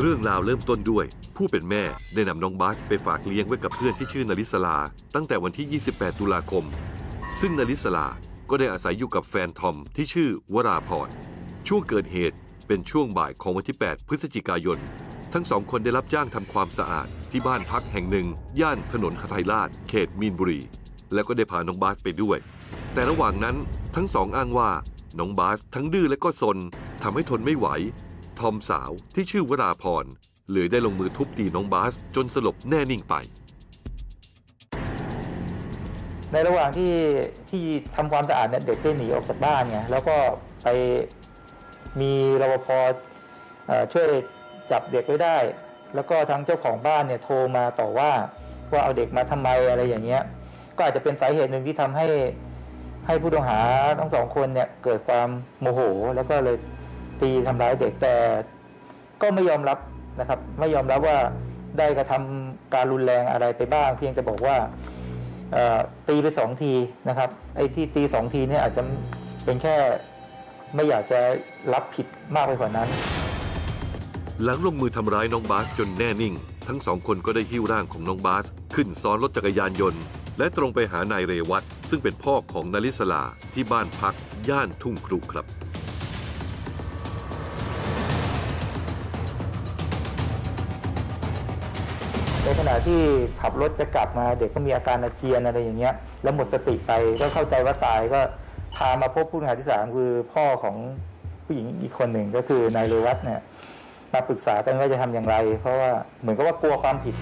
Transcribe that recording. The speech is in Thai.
เรื่องราวเริ่มต้นด้วย ผู้เป็นแม่ได้นำน้องบาสไปฝากเลี้ยงไว้กับเพื่อนที่ชื่อนาริสลา ตั้งแต่วันที่ 28 ตุลาคม ซึ่งนาริสลาก็ได้อาศัยอยู่กับแฟนทอมที่ชื่อวราพรช่วงเกิดเหตุเป็นช่วงบ่ายของวันที่ 8 พฤศจิกายน ทั้งสองคนได้รับจ้างทำความสะอาดที่บ้านพักแห่งหนึ่ง ย่านถนนคทายราชเขตมีนบุรี แล้วก็ได้พาน้องบาสไปด้วย แต่ระหว่างนั้นทั้งสองอ้างว่าน้องบาสทั้งดื้อและก็ซนทำให้ทนไม่ไหว ทอมสาวที่ชื่อวราพรเลยได้ลงมือทุบตีน้องบาสจนสลบแน่นิ่งไป ในระหว่างที่ที่ทำความสะอาดเนี่ยเด็กได้หนีออกจากบ้านไงแล้วก็ไปมีรปภช่วยจับเด็กไว้ได้ แล้วก็ทางเจ้าของบ้านเนี่ยโทรมาต่อว่าว่าเอาเด็กมาทำไมอะไรอย่างเงี้ย ก็อาจจะเป็นสาเหตุหนึ่งที่ทำให้ให้ผู้ต้องหาทั้งสองคนเนี่ยเกิดความโมโห แล้วก็เลย ตีทำร้ายเด็กแต่ก็ไม่ยอมรับนะครับ ไม่ยอมรับว่าได้กระทำการรุนแรงอะไรไปบ้าง เพียงแต่บอกว่าตีไปสองทีนะครับ ไอ้ที่ตีสองทีเนี่ยอาจจะเป็นแค่ไม่อยากจะรับผิดมากไปกว่านั้น หลังลงมือทำร้ายน้องบาสจนแน่นิ่ง ทั้งสองคนก็ได้หิ้วร่างของน้องบาส ขึ้นซ้อนรถจักรยานยนต์ และตรงไปหานายเรวัตซึ่งเป็นพ่อของนาริสลาที่บ้านพักย่านทุ่งครุครับ ในขณะที่ขับรถจะกลับมาเด็กก็มีอาการอาเจียนอะไรอย่างเงี้ย แล้วหมดสติไปก็เข้าใจว่าตายก็พามาพบผู้ต้องหาที่สามคือพ่อของผู้หญิงอีกคนหนึ่งก็คือนายเรวัตเนี่ยมาปรึกษากันว่าจะทำอย่างไร เพราะว่าเหมือนกับว่ากลัวความผิด